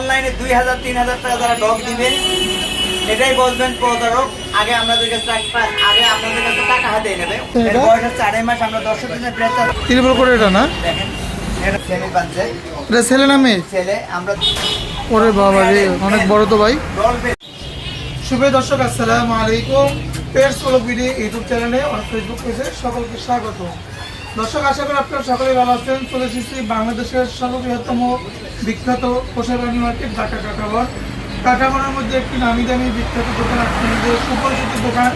অনলাইনে দুই হাজার তিন হাজার টাকা যারা ডগ দিবে এটাই বলবেন প্রতারক। আগে আপনাদের কাছে আগে আপনাদের কাছে টাকা হাতে নেবে। এর বয়স হচ্ছে আড়াই মাস আমরা দর্শক দিনের ত্রিপল করে এটা না? দেখেন এটা সেমি পাচ্ছে এটা ছেলে না মেয়ে? ছেলে আমরা ওরে বাবা রে অনেক বড় তো ভাই। শুভ দর্শক আসসালামু আলাইকুম। পেয়ার্স ফলো ভিডিও ইউটিউব চ্যানেলে ফেসবুক পেজে সকলকে স্বাগত দর্শক, আশা করি আপনারা সকলেই ভালো আছেন। চলে এসেছি বাংলাদেশের সর্ববৃহত্তম বিখ্যাত পোশাকানি মার্কেট, ঢাকা কাটাবর কাটাবরের মধ্যে একটি নামি দামি বিখ্যাত দোকান আপনাদের সুপরিচিত দোকান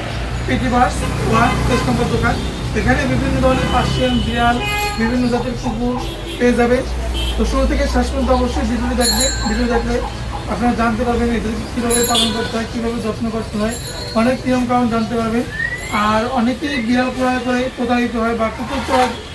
পেটিভার্স ওয়ান, তেইশ নম্বর দোকান। এখানে বিভিন্ন ধরনের পার্সিয়ান, বিড়াল, বিভিন্ন জাতের কুকুর পেয়ে যাবে তো শুরু থেকে শেষ পর্যন্ত অবশ্যই ভিডিওটি দেখবে ভিডিও দেখলে আপনারা জানতে পারবেন এদেরকে কীভাবে পালন করতে হয়, কীভাবে যত্ন করতে হয়। অনেক নিয়ম কারণ জানতে পারবেন। আর অনেকেই বিড়াল ক্রয় করে প্রতারিত হয় বা কুকুর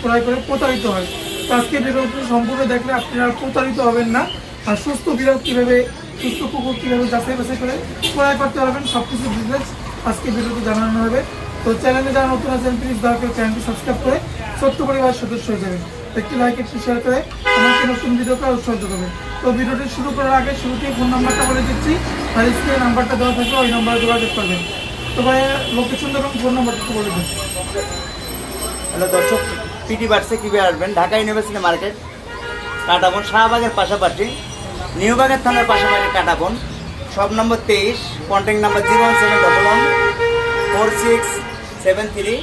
ক্রয়- করে প্রতারিত হয়। তো আজকে ভিডিওটি সম্পূর্ণ দেখলে আপনারা প্রতারিত হবেন না। আর সুস্থ বিড়াল কীভাবে, সুস্থ কুকুর কীভাবে যাচাই বাছাই করে ক্রয় করতে পারবেন সব কিছু ডিটেলস আজকে ভিডিওতে জানানো হবে। তো চ্যানেলে যারা নতুন আছেন প্লিজ দয়া করে চ্যানেলটি সাবস্ক্রাইব করে ছোট্ট পরিবারের সদস্য হয়ে যাবেন। একটি লাইক একটি শেয়ার করে আমাকে নতুন ভিডিওকে উৎসাহিত করবেন তো ভিডিওটি শুরু করার আগে শুরুতেই ফোন নাম্বারটা বলে দিচ্ছি। আর স্ক্রিনে নাম্বারটা দেওয়া থাকলে ওই নাম্বারে যোগাযোগ করবেন। তো ভাই লোকেশন এবং ফোন নাম্বারটা একটু বলে দিন। হ্যালো দর্শক পিটি বার্সে কীভাবে আসবেন? ঢাকা ইউনিভার্সিটি মার্কেট কাটাবন শাহবাগের পাশাপাশি নিউবাগের থানার পাশাপাশি কাটাবন। সব নম্বর তেইশ contact number zero one seven double one four six seven three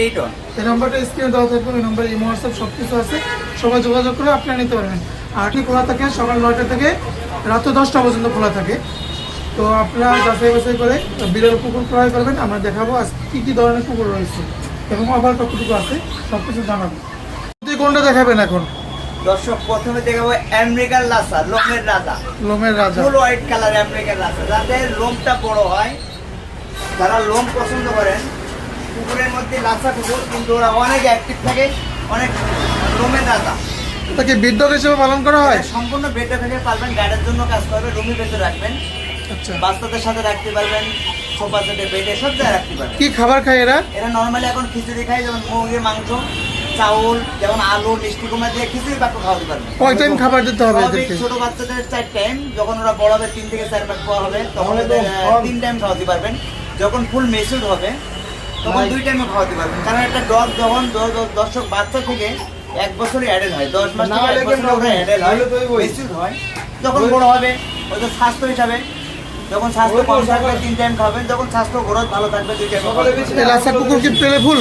eight one এই নাম্বারটা স্ক্রিনে দেওয়া থাকবে ওই নাম্বারে ইমো হোয়াটসঅ্যাপ সব কিছু আছে। সবাই যোগাযোগ করে আপনারা নিতে পারবেন। আটটি খোলা থাকে সকাল নয়টা থেকে রাত দশটা পর্যন্ত খোলা থাকে। তো আপনারা যাচাই বাছাই করে বিরল কুকুর ক্রয় করবেন আমরা দেখাবো আজ কী কী ধরনের কুকুর রয়েছে এবং আবার কতটুকু আছে সব কিছু জানাব। কোনটা দেখাবেন এখন? দর্শক প্রথমে দেখাবো আমেরিকান লাসা লোমের রাজা। লোমের রাজা। Full white colour American Lhasa যাতে লোমটা বড় হয় যারা লোম পছন্দ করেন কুকুরের মধ্যে লাসা কুকুর কিন্তু ওরা অনেক অ্যাক্টিভ থাকে অনেক লোমের রাজা। তাকে বিদ্যক হিসেবে পালন করা হয়? সম্পূর্ণ বেডে থেকে পারবেন গার্ডের জন্য কাজ করবে রুমের ভেতরে রাখবেন। বাচ্চাদের সাথে রাখতে পারবেন সোফা সেটে বেডে সব জায়গায় রাখতে পারবেন। কি খাবার খায় এরা? এরা নর্মালি এখন খিচুড়ি খায় যেমন মুরগির মাংস চাউল যেমন আলু মিষ্টি কুমড়া দিয়ে খিচুড়ি বাক্য খাওয়াতে পারবেন। কয় টাইম খাবার দিতে হবে ছোট বাচ্চাদের চার টাইম যখন ওরা বড় হবে তিন থেকে চার পাক খাওয়া হবে তখন তিন টাইম খাওয়াতে পারবেন। যখন ফুল মেচুর হবে তখন দুই টাইমে খাওয়াতে পারবেন। কারণ একটা ডগ যখন দর্শক বাচ্চা থেকে এক বছরই অ্যাডেল হয় দশ মাস থেকে এক বছর অ্যাডেল হয় মেচুর হয়। যখন বড় হবে ওদের স্বাস্থ্য হিসাবে যখন স্বাস্থ্য কম থাকবে তিন টাইম খাবেন যখন স্বাস্থ্য গ্রোথ ভালো থাকবে দুই টাইম এই রাস্তা কুকুর কি পেলে ফুল?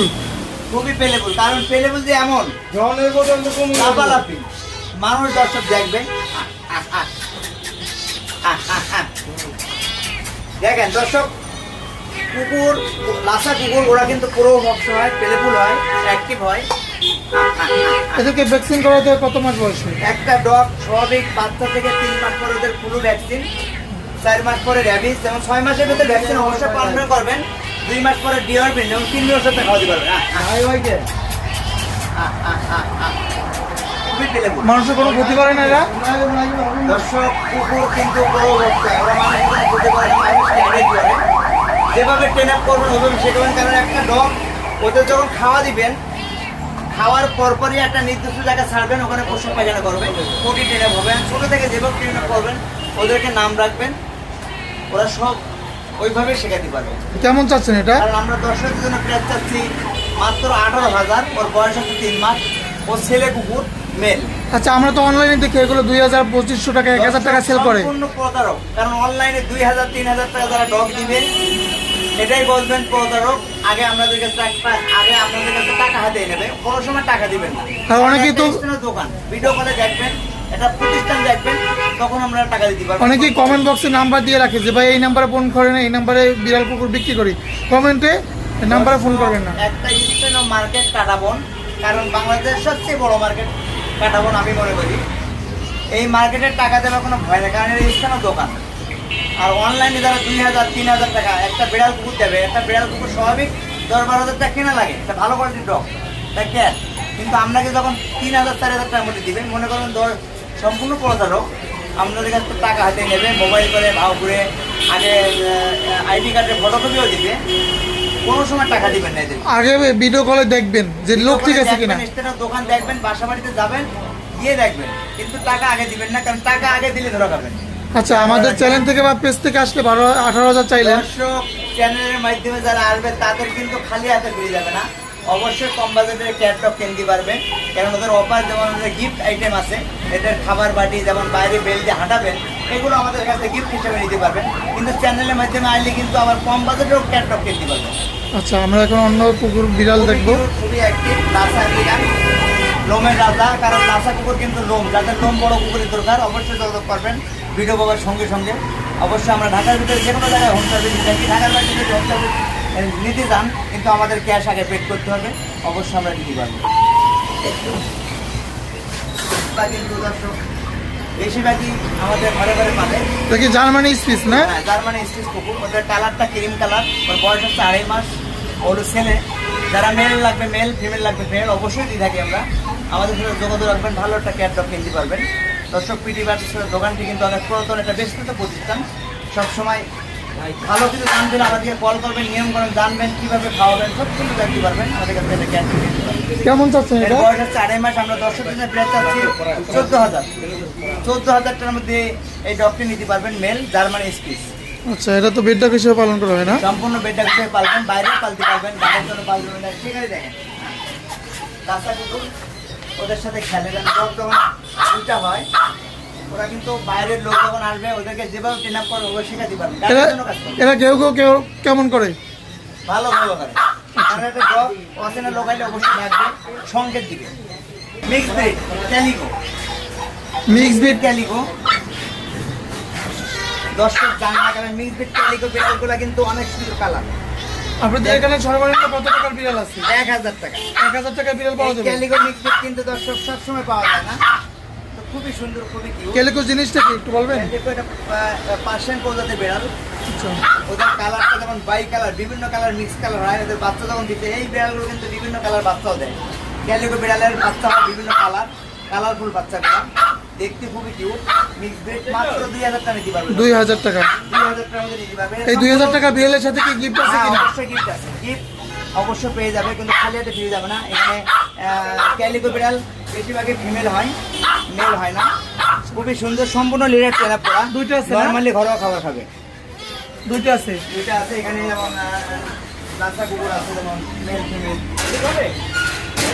খুবই পেলেবুল কারণ পেলেবুল যে এমন। লাফালাফি মানুষ দর্শক দেখবে। দেখেন দর্শক কুকুর লাসা কুকুর ওরা কিন্তু পুরো ভক্ত হয় পেলেফুল হয় অ্যাক্টিভ হয়। এদেরকে ভ্যাকসিন করাতে কত মাস বয়সে একটা ডগ স্বাভাবিক বাচ্চা থেকে তিন মাস পরে ওদের ফ্লু ভ্যাকসিন চার মাস পরে র্যাবিস যেমন ছয় মাসের ভিতরে ভ্যাকসিন অবশ্যই পালন করবেন। দুই মাস পরে ডিওরবিন এবং তিন মাস সাথে খাওয়াতে পারবেন মানুষের কোনো ক্ষতি করে না এরা? দর্শক কুকুর কিন্তু বড় ভক্ত কোনো বুঝতে না, করে যেভাবে ট্রেন আপ করবেন ওভাবে শেখাবেন কারণ একটা ডগ ওদের যখন খাওয়া দিবেন খাওয়ার পরপরই একটা নির্দিষ্ট জায়গা ছাড়বেন ওখানে পোষণ পায়খানা করবেন কোটি ট্রেন আপ হবেন ছোটো থেকে যেভাবে ট্রেন আপ করবেন ওদেরকে নাম রাখবেন। ওরা সব ওইভাবে শেখাতে পারবে কেমন চাচ্ছেন এটা? কারণ আমরা দর্শকের জন্য প্রাইস চাচ্ছি মাত্র আঠারো হাজার ওর বয়স হচ্ছে তিন মাস। ও ছেলে কুকুর মেল আচ্ছা আমরা তো অনলাইনে দেখি এগুলো দুই হাজার পঁচিশশো টাকা এক হাজার টাকা সেল করে। সম্পূর্ণ প্রতারক কারণ অনলাইনে দুই হাজার তিন হাজার টাকা যারা ডগ দিবে এটাই বলবেন প্রতারক। আগে আপনাদের কাছে টাকা- আগে আপনাদের কাছে টাকা হাতে নেবে কোনো সময় টাকা দিবেন না। অনেকেই তো- দোকান ভিডিও কলে দেখবেন এটা প্রতিষ্ঠান দেখবেন। তখন আমরা টাকা দিতে পারব। অনেকেই কমেন্ট বক্সে নাম্বার দিয়ে রাখে যে ভাই এই নাম্বারে ফোন করেন এই নাম্বারে বিড়াল কুকুর বিক্রি করি। কমেন্টে নাম্বারে ফোন করবেন না। একটা স্থানীয় মার্কেট কাটাবন কারণ বাংলাদেশের সবচেয়ে বড় মার্কেট কাটাবন আমি মনে করি। এই মার্কেটের টাকা দেওয়ার কোনো ভয় নেই কারণ এটা স্থানীয় দোকান। আর অনলাইনে যারা দুই হাজার তিন হাজার টাকা একটা বিড়াল কুকুর দেবে একটা বিড়াল কুকুর স্বাভাবিক দশ বারো হাজার টাকা কেনা লাগে একটা ভালো কোয়ালিটির ডগ তাই ক্যাট কিন্তু আপনাকে যখন তিন হাজার চার হাজার টাকার মধ্যে দিবেন মনে করেন দর সম্পূর্ণ প্রতারক আপনাদের কাছ টাকা হাতে নেবে মোবাইল করে ভাও করে আগে আইডি কার্ডের ফটোকপিও দিবে। কোনো সময় টাকা দিবেন না আগে ভিডিও কলে দেখবেন যে লোক ঠিক আছে কিনা। দোকান দেখবেন বাসা বাড়িতে যাবেন গিয়ে দেখবেন। কিন্তু টাকা আগে দিবেন না কারণ টাকা আগে দিলে ধরা খাবেন। আচ্ছা আমাদের চ্যানেল থেকে বা পেজ থেকে আসলে বারো আঠারো হাজার চাইলে। দর্শক চ্যানেলের মাধ্যমে যারা আসবে তাদের কিন্তু খালি হাতে ফিরে যাবে না। অবশ্যই কম বাজেটের ক্যাটলগ কিনতে পারবে কারণ ওদের অফার যেমন ওদের গিফট আইটেম আছে। এদের খাবার বাটি যেমন বাইরে বেল দিয়ে হাঁটাবেন এগুলো আমাদের কাছে গিফট হিসেবে নিতে পারবেন। কিন্তু চ্যানেলের মাধ্যমে আসলে কিন্তু আবার কম বাজেটেও ক্যাটলগ কিনতে পারবেন। আচ্ছা আমরা এখন অন্য কুকুর বিড়াল দেখব। খুবই অ্যাক্টিভ লাসা বিরান লোমের রাজা কারণ লাসা কুকুর কিন্তু লোম যাদের লোম বড় কুকুরের দরকার অবশ্যই যোগাযোগ করবেন ভিডিও পাবার সঙ্গে সঙ্গে। অবশ্যই আমরা ঢাকার ভিতরে যে কোনো জায়গায় হোম সার্ভিস থাকি ঢাকার বাইরে যদি হোম সার্ভিস নিতে যান কিন্তু আমাদের ক্যাশ আগে পেড করতে হবে অবশ্যই আমরা দিতে পারব। বেশিরভাগই আমাদের ঘরে ঘরে পাবে। দেখি জার্মানি স্পিচ না? হ্যাঁ জার্মানি স্টিচ কুকুর। ওদের কালারটা ক্রিম কালার। ওর বয়স হচ্ছে আড়াই মাস। ওর ছেলে। যারা মেল লাগবে মেল ফিমেল লাগবে ফিমেল অবশ্যই দিয়ে থাকি আমরা। আমাদের সাথে যোগাযোগ রাখবেন ভালো একটা ক্যাট ডগ কিনতে পারবেন। দর্শক পিটি বার্সের দোকানটি কিন্তু অনেক পুরাতন একটা বিস্তৃত প্রতিষ্ঠান। সবসময় ভালো কিছু জানবেন আমাদেরকে কল করবেন নিয়ম করেন জানবেন কীভাবে খাওয়াবেন সব কিছু জানতে পারবেন। আমাদের কাছে একটা ক্যাট কিনতে পারবেন। কেমন চাচ্ছেন এটা? বয়স হচ্ছে আড়াই মাস আমরা দর্শক দিনের প্রায় চাচ্ছি চোদ্দ হাজার চোদ্দ হাজার টাকার মধ্যে এই ডগটি নিতে পারবেন মেল জার্মানি স্পিচ আচ্ছা এটা তো বেডডক হিসেবে পালন করা হয় না? সম্পূর্ণ বেডটা হিসেবে পালবেন বাইরেও পালতে পারবেন বাইরের জন্য পালবেন না সেখানে দেখেন। রাস্তা কুকুর ওদের সাথে খেলে দেন। যখন উল্টা হয় ওরা কিন্তু বাইরের লোক যখন আসবে ওদেরকে যেভাবে ট্রেন আপ করে ওভাবে শেখাতে পারবে। এরা করবে। কেউ কেউ কেমন করে? ভালো ভালো করে। কারণ একটা অচেনা অবশ্যই mix breed calico mix breed calico দর্শক জান কারণ মিক্স ব্রিড বিড়ালগুলো কিন্তু অনেক সুন্দর কালার আপনাদের এখানে সর্বনিম্ন কত টাকার বিড়াল আছে? এক হাজার টাকা। এক হাজার টাকার বিড়াল পাওয়া যাবে? ক্যালিগো মিক্স ব্রিড কিন্তু দর্শক সবসময় পাওয়া যায় না। খুবই সুন্দর খুবই কিউট কেলিকো জিনিসটা কি একটু বলবেন? দেখো এটা পার্সেন্ট প্রজাতির বিড়াল। আচ্ছা। ওদের কালারটা যেমন বাই কালার বিভিন্ন কালার মিক্স কালার হয়। ওদের বাচ্চা যখন দিতে এই বিড়ালগুলো কিন্তু বিভিন্ন কালার বাচ্চাও দেয়। ক্যালিগো বিড়ালের বাচ্চা হয় বিভিন্ন কালার কালারফুল বাচ্চাগুলো। দেখতে খুবই কিউট মিক্স ব্রিড মাত্র দুই হাজার টাকা নিতে পারবে। দুই হাজার টাকা। দুই হাজার টাকা নিতে পারবে। এই দুই হাজার টাকা বিড়ালের সাথে কি গিফট আছে কিনা? অবশ্যই গিফট আছে। গিফট অবশ্যই পেয়ে যাবে কিন্তু খালি হাতে ফিরে যাবে না। এখানে ক্যালিকো বিড়াল বেশিরভাগই ফিমেল হয় মেল হয় না। খুবই সুন্দর সম্পূর্ণ লিডার আপ করা। দুইটা আছে? নর্মালি ঘরোয়া খাবার খাবে। দুইটা আছে? দুইটা আছে এখানে যেমন লাচা কুকুর আছে যেমন মেল ফিমেল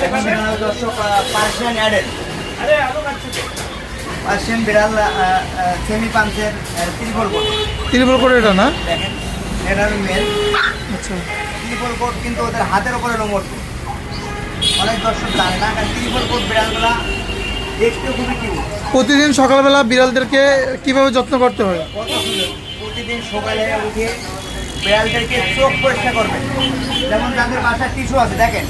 এখন দর্শক পার্সিয়ান পার্সিয়ান বিড়াল সেমি পাঞ্চের ত্রিপল কোট এটা না? দেখেন এটা মেল আচ্ছা। ত্রিপল কোট কিন্তু ওদের হাতের উপরে নোংর অনেক দর্শক জানে না কারণ ত্রিপল কোট বিড়ালগুলা। দেখতে খুবই কিউট প্রতিদিন সকালবেলা বিড়ালদেরকে কীভাবে যত্ন করতে হয়? প্রতিদিন সকালে উঠে বিড়ালদেরকে চোখ পরিষ্কার করবেন যেমন তাদের বাসায় টিস্যু আছে দেখেন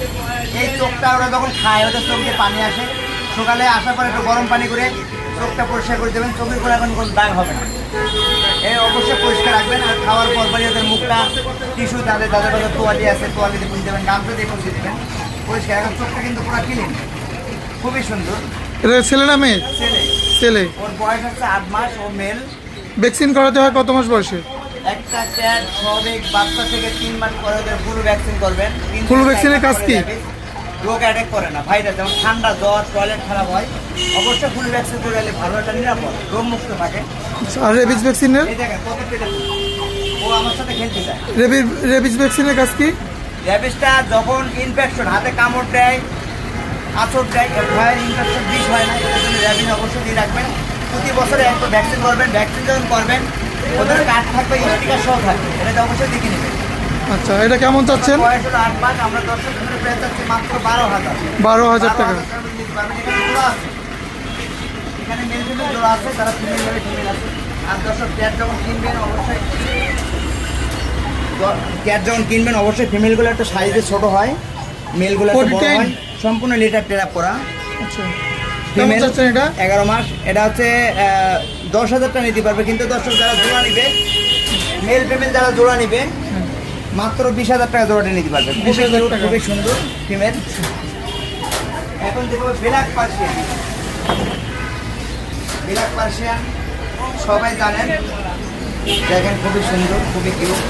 এই চোখটা ওরা যখন খায় ওদের চোখ দিয়ে পানি আসে। সকালে আসার পরে একটু গরম পানি করে চোখটা পরিষ্কার করে দেবেন চোখের করে এখন কোনো দাগ হবে না। এই অবশ্যই পরিষ্কার রাখবেন আর খাওয়ার পর পরই ওদের মুখটা টিস্যু তাদের তাদের কাছে তোয়ালি আছে তোয়ালি দিয়ে পুঁজে দেবেন গামছা দিয়ে পুঁজে দেবেন। পরিষ্কার এখন চোখটা কিন্তু পুরো ক্লিন খুবই সুন্দর। এটা ছেলে না মেয়ে? ছেলে। ছেলে। ওর বয়স হচ্ছে আট মাস ও মেল ভ্যাকসিন করাতে হয় কত মাস বয়সে? একটা ক্যাট বাচ্চা থেকে তিন মাস পরে ওদের ফুল ভ্যাকসিন করবেন। চার মাস কাজ কি? রোগ অ্যাটাক করে না। ভাইরাস যেমন ঠান্ডা জ্বর টয়লেট খারাপ হয় অবশ্যই ফুল ভ্যাকসিন করে গেলে ভালো একটা নিরাপদ রোগ মুক্ত থাকে। আর রেবিস ভ্যাকসিনের ও আমার সাথে খেলতে চায় রেবিস ভ্যাকসিনের কাজ কি? র্যাবিসটা যখন ইনফেকশন হাতে কামড় দেয় আঁচড় দেয় ভয়ের ইনফেকশন বিষ হয় না এটার জন্য র্যাবিস অবশ্যই দিয়ে রাখবেন। প্রতি বছরে একটা ভ্যাকসিন করবেন ভ্যাকসিন যখন করবেন ওদের কার্ড থাকবে স্টিকার সহ থাকবে এটা অবশ্যই দেখে নেবেন। আচ্ছা এটা কেমন চাচ্ছেন? বারো হাজার। টাকা। এখানে মেল ফিমেল জোড়া আছে তারা ফিমেল যাবে ফিমেল আছে। আর দর্শক যখন কিনবেন অবশ্যই ক্যাট যখন কিনবেন অবশ্যই ফিমেলগুলো একটা সাইজে ছোট হয়। মেলগুলো বড় হয়। সম্পূর্ণ লিটার টেরাপ করা। আচ্ছা। ফিমেল এটা? এগারো মাস। এটা হচ্ছে দশ হাজার টাকা নিতে পারবে। কিন্তু দর্শক যারা জোড়া নিবে মেল ফিমেল যারা জোড়া নিবে মাত্র বিশ হাজার টাকা জোড়াটা নিতে পারবে। 20,000 খুবই সুন্দর ফিমেল এখন দেখব ব্ল্যাক পার্সিয়ান ব্ল্যাক পার্সিয়ান সবাই জানেন। দেখেন খুবই সুন্দর খুবই কিউট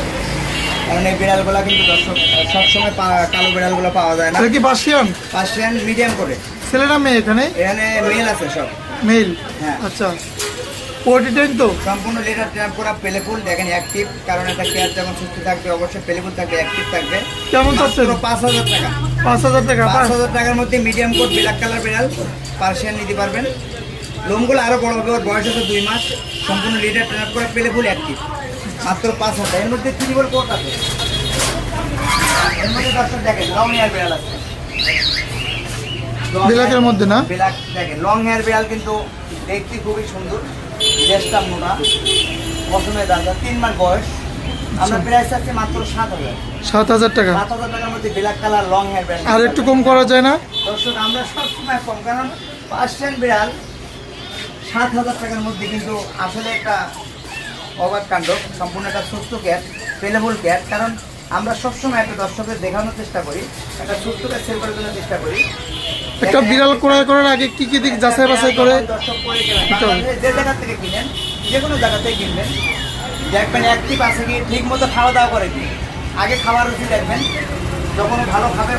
কারণ এই বিড়ালগুলো কিন্তু দর্শক সবসময় কালো বিড়ালগুলো পাওয়া যায় না। কি পার্সিয়ান? পার্সিয়ান মিডিয়াম করে। ছেলেরা মেয়ে এখানে? এখানে মেল আছে সব। মেল? হ্যাঁ। আচ্ছা। তো? সম্পূর্ণ লিটার করা পেলেফুল দেখেন অ্যাক্টিভ কারণ এটা কেয়ার যখন সুস্থ থাকবে অবশ্যই পেলেফুল থাকবে অ্যাক্টিভ থাকবে। কেমন পাঁচ হাজার টাকা। পাঁচ হাজার টাকা পাঁচ? হাজার টাকার মধ্যে মিডিয়াম কোট ব্ল্যাক কালার বিড়াল পার্সিয়ান নিতে পারবেন। লোমগুলো আরও বড় হবে ওর বয়স হচ্ছে দুই মাস। সম্পূর্ণ লিটার ট্র্যাপ করা পেলেফুল অ্যাক্টিভ মাত্র পাঁচ হাজার। এর মধ্যে ত্রিবল কোট আছে? এর মধ্যে দর্শক দেখেন লং হেয়ার বিড়াল আছে। বিলাকের মধ্যে না? বিলাক দেখেন লং হেয়ার বিড়াল কিন্তু দেখতে খুবই সুন্দর। লেজটা মোটা পছন্দের দাদা তিন মাস বয়স। আমরা প্রাইস আছে মাত্র সাত হাজার। সাত হাজার টাকা? সাত হাজার টাকার মধ্যে ব্ল্যাক কালার লং হেয়ার বিড়াল। আর একটু কম করা যায় না? দর্শক আমরা সবসময় কম কারণ পার্সিয়ান বিড়াল সাত হাজার টাকার মধ্যে কিন্তু আসলে একটা অবাক কাণ্ড সম্পূর্ণ একটা সুস্থ ক্যাট পেলেবল ক্যাট কারণ আমরা সবসময় একটা দর্শকের দেখানোর চেষ্টা করি একটা সুস্থ ক্যাট সেল করার জন্য চেষ্টা করি। একটা বিড়াল ক্রয় করার আগে কি কি দিক যাচাই বাছাই করে। বাংলাদেশে যে জায়গা থেকে কিনেন যে কোনো জায়গা থেকে কিনবেন। দেখবেন অ্যাক্টিভ আছে কি ঠিক মতো খাওয়া দাওয়া করে কি। আগে খাওয়ার রুচি দেখবেন যখন ভালো খাবে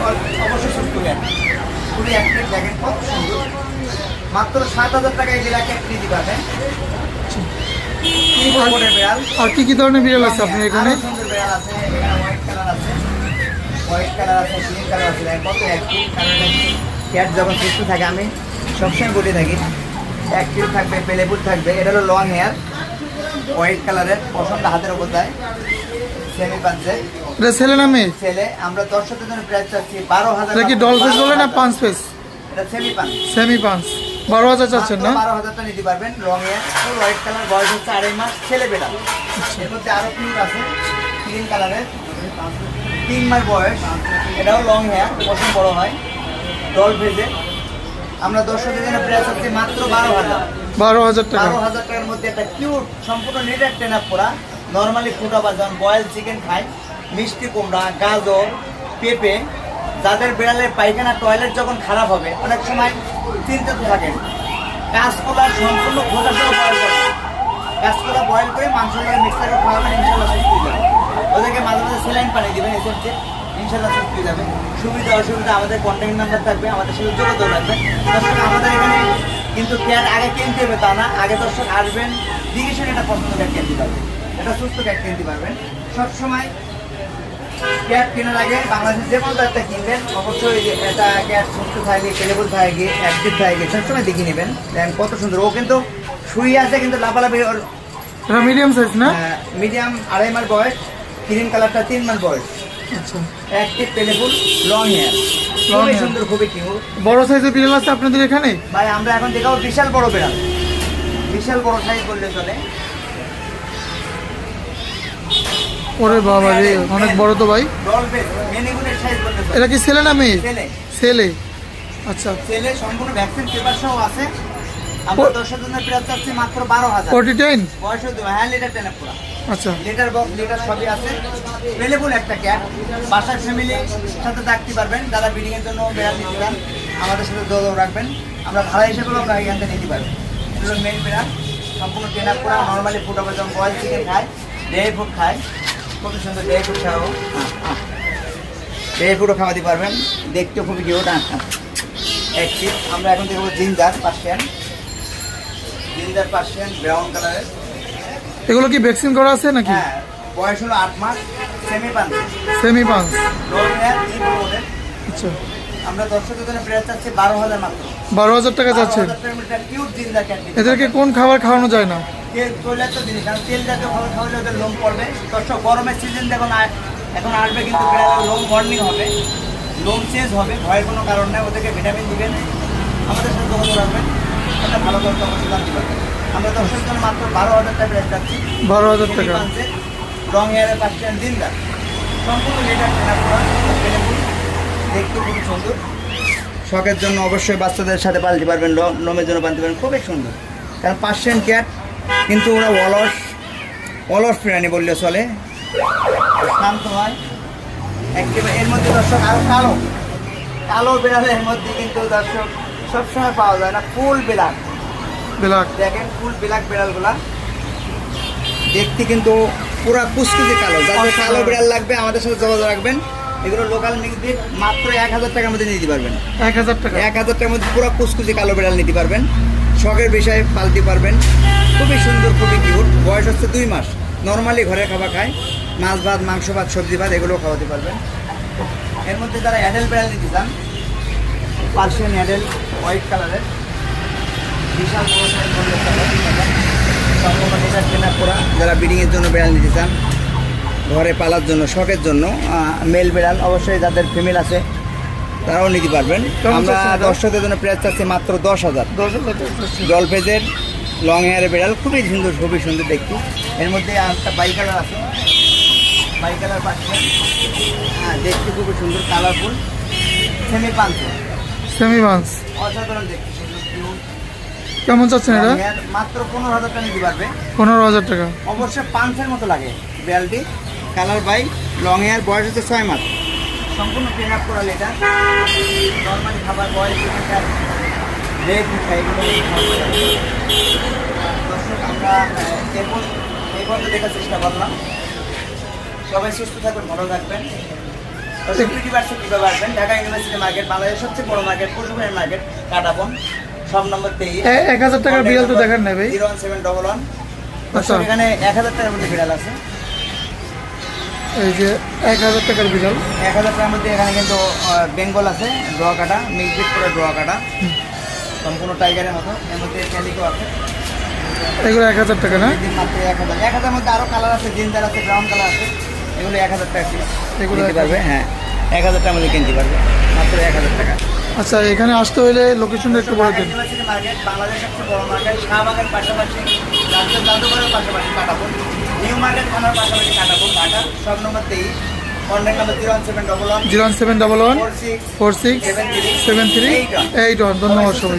অবশ্যই সুস্থ জ্ঞান খুবই অ্যাক্টিভ দেখেন কত সুন্দর। মাত্র সাত হাজার টাকায় বিড়াকে বড় বিড়াল আর কি কি ধরনের বিড়াল আছে আপনার এখানে? ক্যাট যখন সুস্থ থাকে আমি সবসময় বলে থাকি অ্যাক্টিভ থাকবে পেলেবুল থাকবে এটা হলো লং হেয়ার হোয়াইট কালারের পছন্দ হাতের উপর দেয় সেমি পাচ্ছে এটা ছেলে না মেয়ে? ছেলে আমরা দর্শকদের জন্য প্রাইস চাচ্ছি বারো হাজার কি ডল ফেস বলে না পাঁচ ফেস এটা সেমি পান সেমি পাঁচ বারো হাজার চাচ্ছেন না? বারো হাজারটা নিতে পারবেন long hair full white colour বয়স হচ্ছে আড়াই মাস ছেলে বেটা। এর মধ্যে আরও পিঙ্ক আছে গ্রিন কালারের তিন মাস বয়স এটাও লং হেয়ার পছন্দ বড় হয় ডল ভেজে। আমরা দর্শকের জন্য প্রাইস হচ্ছে মাত্র বারো হাজার। বারো হাজার টাকা। বারো হাজার টাকার মধ্যে একটা কিউট সম্পূর্ণ নেটের ট্রেন আপ করা নর্মালি ফুটা বা যেমন বয়েল চিকেন খায় মিষ্টি কুমড়া গাজর পেঁপে যাদের বিড়ালের পায়খানা টয়লেট যখন খারাপ হবে, অনেক সময় চিন্তিত থাকেন। কাঁচকলা সম্পূর্ণ খোসা বয়েল করবেন কাঁচকলা বয়েল করে মাংস দিয়ে মিক্সারে খাওয়াবেন ইনশাল্লাহ সুস্থ যাবে ওদেরকে মাঝে মাঝে সেলাইন পানি দিবেন এসেছে ইনশাল্লাহ সুস্থ যাবে সুবিধা, অসুবিধা, আমাদের কন্ট্যাক্ট নাম্বার থাকবে, আমাদের সাথে যোগাযোগ রাখবেন দর্শক, আমাদের এখানে কিন্তু ক্যাট আগে কিনতে হবে তা না, আগে দর্শক আসবেন দিকে একটা পছন্দ ক্যাট কিনতে পারবেন একটা সুস্থ ক্যাট কিনতে পারবেন। সবসময় ক্যাট কেনার আগে বাংলাদেশের যে কোনো একটা কিনবেন অবশ্যই এটা ক্যাট সুস্থ থাকে পেলেবল থাকে অ্যাক্টিভ থাকে সবসময় দেখে নেবেন। দেখেন কত সুন্দর। ও কিন্তু শুয়ে আছে কিন্তু লাফালাফি ওর এটা মিডিয়াম সাইজ না? মিডিয়াম আড়াই মাস বয়স ক্রিম কালারটা তিন মাস বয়স। আচ্ছা। অ্যাক্টিভ পেলেবল লং হেয়ার খুবই সুন্দর খুবই কিউট বড় সাইজের বিড়াল আছে আপনাদের এখানে? ভাই আমরা এখন দেখাবো বিশাল বড় বেড়াল। বিশাল বড় সাইজ বললে চলে। ওরে বাবা রে অনেক বড় তো ভাই। এটা কি ছেলে না মেয়ে? ছেলে। ছেলে। আচ্ছা। ছেলে সম্পূর্ণ ভ্যাকসিন পেপার সহ আছে। আমরা দর্শক জনের প্রাইস চাচ্ছি মাত্র বারো হাজার। ফোরটি টেন বয়স দু হ্যাঁ লিটার টেনে পুরো আচ্ছা। লিটার বক্স লিটার সবই আছে। অ্যাভেলেবল একটা ক্যাট বাসার ফ্যামিলির সাথে থাকতে পারবেন। যারা বিল্ডিং এর জন্য বেড়াল নিতে আমাদের সাথে যোগাযোগ রাখবেন। আমরা ভাড়া হিসেবেও আমরা এখান থেকে নিতে পারবেন এগুলো মেন বেড়াল সম্পূর্ণ আপ করা নর্মালি ফুড হবে যেমন বয়েল চিকেন খায় ড্রাই ফুড খায়। খুব সুন্দর ড্রাই ড্রাই খাওয়াতে পারবেন। দেখতেও খুবই কিউট একটি আমরা এখন দেখব ginger Persian. Ginger Persian brown কালারের এগুলো কি ভ্যাকসিন করা আছে নাকি? হ্যাঁ বয়স হলো আট মাস সেমি পান সেমি আচ্ছা। আমরা দর্শকের জন্য চাচ্ছি বারো হাজার মাত্র। বারো হাজার টাকা ক্যান্ডি এদেরকে কোন খাবার খাওয়ানো যায় না? তেল তৈলাক্ত জিনিস কারণ তেল জাতীয় খাবার খাওয়ালে ওদের লোম পড়বে। দর্শক গরমের সিজন দেখুন এখন আসবে কিন্তু বিড়ালের লোম মর্নিং হবে। লোম চেঞ্জ হবে ভয়ের কোনো কারণ নেই ওদেরকে ভিটামিন দিবেন। আমাদের সাথে যোগাযোগ রাখবেন। একটা ভালো করে পারবেন আমরা দর্শকের জন্য মাত্র বারো হাজার টাকা প্রাইস চাচ্ছি বারো হাজার টাকা। রং হেয়ারের পাচ্ছেন দিনদার। সম্পূর্ণ লেটার কেনা করা দেখতে খুবই সুন্দর। শখের জন্য অবশ্যই বাচ্চাদের সাথে পালতে পারবেন লোমের জন্য পালতে পারবেন খুবই সুন্দর। কারণ পার্সিয়ান ক্যাট কিন্তু ওরা অলস অলস প্রাণী বললে চলে। শান্ত হয়। একেবারে এর মধ্যে দর্শক আরও কালো। কালো বিড়ালের মধ্যে কিন্তু দর্শক সবসময় পাওয়া যায় না। ফুল বিড়াল ব্ল্যাক দেখেন ফুল ব্ল্যাক বিড়ালগুলা। দেখতে কিন্তু পুরা কুচকুচে কালো। যাদের কালো বিড়াল লাগবে আমাদের সাথে যোগাযোগ রাখবেন। এগুলো লোকাল মিক্সির মাত্র এক হাজার টাকার মধ্যে নিতে পারবেন। এক হাজার টাকা। এক হাজার টাকার মধ্যে পুরো কুচকুচে কালো বিড়াল নিতে পারবেন। শখের বিষয়ে পালতে পারবেন। খুবই সুন্দর খুবই কিউট বয়স হচ্ছে দুই মাস। নর্মালি ঘরে খাবার খায়। মাছ ভাত মাংস ভাত সবজি ভাত এগুলো খাওয়াতে পারবেন। এর মধ্যে যারা অ্যাডেল বেড়াল দিতে চান পার্সিয়ান অ্যাডেল হোয়াইট কালারের বিশাল বড় কেনা করা যারা ব্রিডিংয়ের জন্য বেড়াল নিতে চান ঘরে পালার জন্য শখের জন্য মেল বেড়াল অবশ্যই যাদের ফিমেল আছে তারাও নিতে পারবেন। আমরা দর্শকদের জন্য প্রাইস চাচ্ছি মাত্র দশ হাজার। দশ লং হেয়ারের বেড়াল খুবই সুন্দর খুবই সুন্দর দেখতে। এর মধ্যে একটা বাই কালার আছে। বাই কালার পাচ্ছে। হ্যাঁ দেখতে খুবই সুন্দর কালারফুল সেমি পান্ত সেমি বান্স অসাধারণ দেখতে সুন্দর কেমন চাচ্ছেন এটা? মাত্র পনেরো হাজার টাকা নিতে পারবে। পনেরো হাজার টাকা। অবশ্যই পাঁচের মতো লাগে বেড়ালটি। কালার বাই লং হেয়ার বয়স হচ্ছে ছয় মাস। সম্পূর্ণ ট্রেন আপ করালে এটা। নর্মালি খাবার বয়স রেড এগুলো দর্শক আমরা আহ, এরপর এই পর্যন্ত দেখার চেষ্টা করলাম সবাই সুস্থ থাকবেন ভালো থাকবেন। সিকিউরিটি বার্সে কীভাবে আসবেন ঢাকা ইউনিভার্সিটি মার্কেট বাংলাদেশের সবচেয়ে বড় মার্কেট মার্কেট কাটাবন সব নম্বর তেইশ। এক হাজার টাকার বিড়াল তো দেখার zero one seven double one আচ্ছা। এখানে এক হাজার টাকার মধ্যে বিড়াল আছে। এই যে এক হাজার টাকার বিড়াল। এক হাজার টাকার মধ্যে এখানে কিন্তু বেঙ্গল আছে ড্র কাটা মিক্সড করে ড্র কাটা। সম্পূর্ণ টাইগারের মতো। এর মধ্যে ক্যালিকো আছে। এগুলো এক হাজার টাকা না? এক হাজার। এক হাজার মধ্যে আরও কালার আছে জিঞ্জার আছে ব্রাউন কালার আছে। এগুলো এক হাজার টাকা এগুলো পারবে? হ্যাঁ। এক হাজার টাকার মধ্যে কিনতে পারবে। মাত্র এক হাজার টাকা। আচ্ছা এখানে আসতে হলে লোকেশনটা একটু বলে দিন। মার্কেট বাংলাদেশের সবচেয়ে বড় মার্কেট শাহবাগের পাশাপাশি জাদুঘরের পাশাপাশি কাটাবো। নিউ মার্কেট থানার পাশাপাশি কাটাবো ঢাকা সব নম্বর তেইশ zero one seven double one four six seven three eight one eight one ধন্যবাদ সবাই